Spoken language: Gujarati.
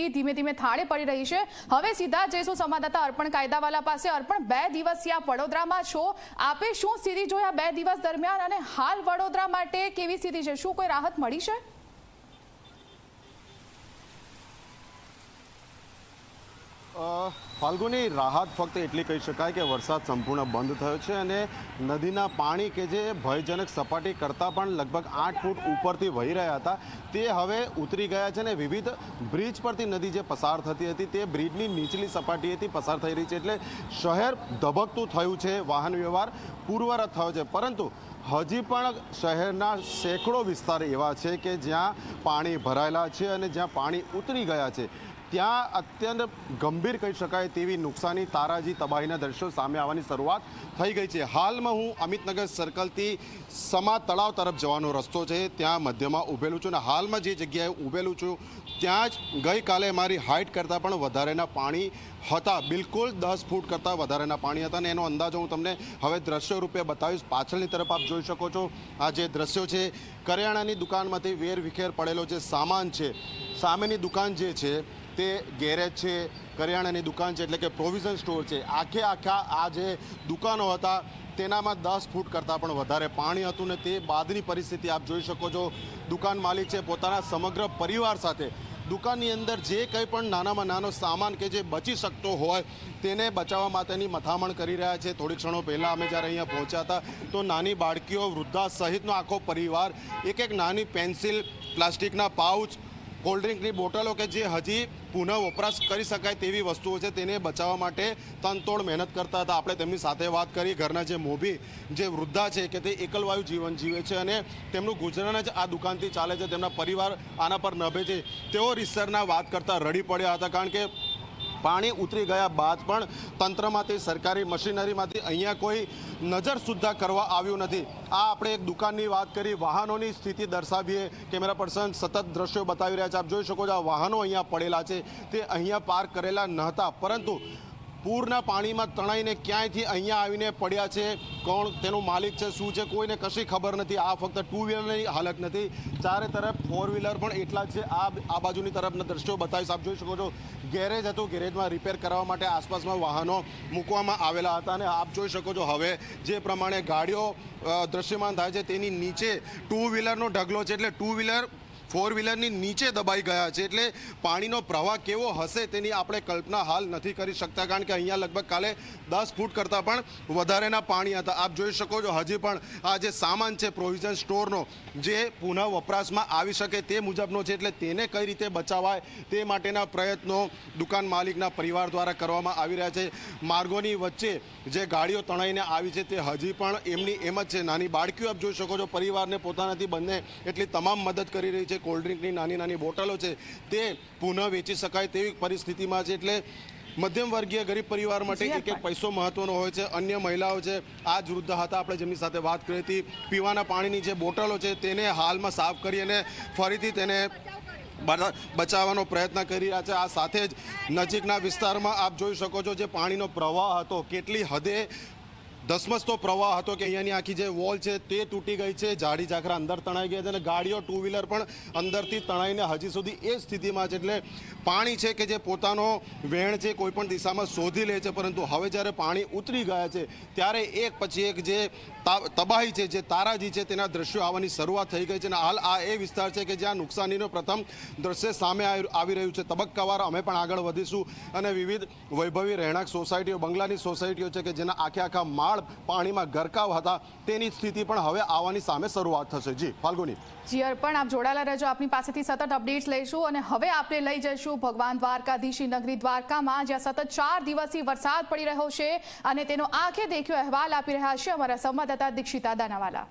પરિસ્થિતિ ધીમે ધીમે થાળે પડી રહી છે. હવે સીધા જઈશું સંવાદદાતા અર્પણ કાયદાવાલા પાસે. અર્પણ, બે દિવસથી આ વડોદરામાં છો. આપે શું સ્થિતિ જોયા બે દિવસ દરમિયાન? અને હાલ વડોદરા માટે કેવી સ્થિતિ છે? શું કોઈ રાહત મળી છે? ફાલ્ગુની રાહત ફક્ત એટલી કહી શકાય કે વરસાદ સંપૂર્ણ બંધ થયો છે અને નદીના પાણી કે જે ભયજનક સપાટી કરતાં પણ લગભગ આઠ ફૂટ ઉપરથી વહી રહ્યા હતા, તે હવે ઉતરી ગયા છે અને વિવિધ બ્રિજ પરથી નદી જે પસાર થતી હતી, તે બ્રિજની નીચલી સપાટીએથી પસાર થઈ રહી છે એટલે શહેર ધબકતું થયું છે, વાહન વ્યવહાર પૂર્વરત થયો છે. પરંતુ હજી પણ શહેરના સેંકડો વિસ્તાર એવા છે કે જ્યાં પાણી ભરાયેલા છે અને જ્યાં પાણી ઉતરી ગયા છે. ત્યાં અત્યંત ગંભીર કહી શકાય તેવી નુકસાની, તારાજી, તબાહીના દ્રશ્યો સામે આવવાની શરૂઆત થઈ ગઈ છે. હાલમાં હું અમિતનગર સર્કલથી સમા તળાવ તરફ જવાનો રસ્તો છે. ત્યાં મધ્યમાં ઊભેલું છું અને હાલમાં જે જગ્યાએ ઊભેલું છું, ત્યાં જ ગઈકાલે મારી હાઇટ કરતાં પણ વધારેના પાણી હતા. બિલકુલ દસ ફૂટ કરતાં વધારેના પાણી હતા અને એનો અંદાજો હું તમને હવે દ્રશ્ય રૂપે બતાવીશ. પાછળની તરફ આપ જોઈ શકો છો, આ જે દ્રશ્યો છે, કરિયાણાની દુકાનમાંથી વેર વિખેર પડેલો જે સામાન છે, સામેની દુકાન જે છે તે ગેરેજ છે, કરિયાણાની દુકાન છે, એટલે કે પ્રોવિઝન સ્ટોર છે. આખે આખા આ જે દુકાનો હતા, તેનામાં દસ ફૂટ કરતાં પણ વધારે પાણી હતું ને તે બાદની પરિસ્થિતિ આપ જોઈ શકો છો. દુકાન માલિક છે પોતાના સમગ્ર પરિવાર સાથે. દુકાનની અંદર જે કંઈ પણ નાનામાં નાનો સામાન કે જે બચી શકતો હોય, તેને બચાવવા માટેની મથામણ કરી રહ્યા છે. થોડી ક્ષણો પહેલાં અમે જ્યારે અહીંયા પહોંચ્યા હતા, તો નાની બાળકીઓ વૃદ્ધા સહિતનો આખો પરિવાર, એક એક નાની પેન્સિલ, પ્લાસ્ટિકના પાઉચ કોલ્ડ્રિંકની બોટલો કે જે હજી પુનઃ વપરાશ કરી શકાય તેવી વસ્તુઓ છે, તેને બચાવવા માટે તનતોડ મહેનત કરતા હતા. આપણે તેમની સાથે વાત કરી, ઘરના જે મોભી, જે વૃદ્ધા છે, કે તે એકલવાયુ જીવન જીવે છે અને તેમનું ગુજરાન જ આ દુકાનથી ચાલે છે. તેમના પરિવાર આના પર નભે છે. તેઓ રીતસરના વાત કરતા રડી પડ્યા હતા, કારણ કે પાણી ઉતરી ગયા બાદ પણ તંત્રમાંથી, સરકારી મશીનરીમાંથી અહીંયા કોઈ નજર સુદ્ધા કરવા આવ્યું નથી. આ આપણે એક દુકાનની વાત કરી. વાહનોની સ્થિતિ દર્શાવીએ. કેમેરા પર્સન સતત દ્રશ્યો બતાવી રહ્યા છે. આપ જોઈ શકો છો આ વાહનો અહીંયા પડેલા છે. તે અહીંયા પાર્ક કરેલા નહોતા. પરંતુ પૂરના પાણીમાં તણાઈને ક્યાંયથી અહીંયા આવીને પડ્યા છે? કોણ તેનું માલિક છે? શું છે? કોઈને કશી ખબર નથી. આ ફક્ત ટુ વ્હીલરની હાલત નથી. ચારે તરફ ફોર વ્હીલર પણ એટલા છે. આ આ બાજુની તરફના દ્રશ્યો બતાવીશ. આપ જોઈ શકો છો ગેરેજ હતું. ગેરેજમાં રિપેર કરવા માટે આસપાસમાં વાહનો મૂકવામાં આવેલા હતા અને આપ જોઈ શકો છો, હવે જે પ્રમાણે ગાડીઓ દ્રશ્યમાન થાય છે, તેની નીચે ટુ વ્હીલરનો ઢગલો છે. એટલે ટુ વ્હીલર ફોર વ્હીલરની નીચે દબાઈ ગયા છે એટલે પાણીનો પ્રવાહ કેવો હશે તેની આપણે કલ્પના હાલ નથી કરી શકતા, કારણ કે અહીંયા લગભગ કાલે દસ ફૂટ કરતાં પણ વધારેના પાણી હતા. આપ જોઈ શકો છો, હજી પણ આ જે સામાન છે, પ્રોવિઝન સ્ટોરનો, જે પુનઃ વપરાશમાં આવી શકે તે મુજબનો છે, એટલે તેને કઈ રીતે બચાવાય તે માટેના પ્રયત્નો દુકાન માલિકના પરિવાર દ્વારા કરવામાં આવી રહ્યા છે. માર્ગોની વચ્ચે જે ગાડીઓ તણાઈને આવી છે તે હજી પણ એમની એમ જ છે. નાની બાળકીઓ આપ જોઈ શકો છો, પરિવારને પોતાનાથી બંને એટલી તમામ મદદ કરી રહી છે. કોલ્ડ ડ્રિંકની નાની નાની બોટલો છે તે પુનઃ વેચી શકાય તેવી પરિસ્થિતિમાં છે. એટલે મધ્યમ વર્ગીય ગરીબ પરિવાર માટે એક એક પૈસો મહત્વનો હોય છે. અન્ય મહિલાઓ છે આ જ વૃદ્ધ હતા આપણે જેમની સાથે વાત કરી હતી. પીવાના પાણીની જે બોટલો છે તેને હાલમાં સાફ કરી અને ફરીથી તેને બચાવવાનો પ્રયત્ન કરી રહ્યા છે. આ સાથે જ નજીકના વિસ્તારમાં આપ જોઈ શકો છો જે પાણીનો પ્રવાહ હતો કેટલી હદે ધસમસતો પ્રવાહ હતો કે અહીંયાની આખી જે વોલ છે તે તૂટી ગઈ છે. જાડી ઝાખરા અંદર તણાઈ ગયા છે અને ગાડીઓ ટુ વ્હીલર પણ અંદરથી તણાઈને હજી સુધી એ સ્થિતિમાં છે. એટલે પાણી છે કે જે પોતાનો વેણ છે કોઈ પણ દિશામાં શોધી લે છે, પરંતુ હવે જ્યારે પાણી ઉતરી ગયા છે, ત્યારે એક પછી એક જે તબાહી છે, જે તારાજી છે, તેના દ્રશ્યો આવવાની શરૂઆત થઈ ગઈ છે અને હાલ આ એ વિસ્તાર છે કે જ્યાં નુકસાનીનો પ્રથમ દ્રશ્ય સામે આવી રહ્યું છે. તબક્કાવાર અમે પણ આગળ વધીશું અને વિવિધ વૈભવી રહેણાંક સોસાયટીઓ, બંગલાની સોસાયટીઓ છે કે જેના આખે આખા માળ પાણીમાં ગરકાવ હતા, તેની સ્થિતિ પણ હવે આવવાની સામે શરૂઆત થશે. જી, ફાલ્ગુની. જી, અર્પણ, આપ જોડાયેલા રહેજો. આપની પાસેથી સતત અપડેટ્સ લઈશું અને હવે આપણે લઈ જઈશું ભગવાન દ્વારકાધીશી નગરી દ્વારકામાં, જ્યાં સતત ચાર દિવસથી વરસાદ પડી રહ્યો છે અને તેનો આંખે દેખ્યો અહેવાલ આપી રહ્યા છે અમારા સંવાદદાતા દીક્ષિતા દાનાવાલા.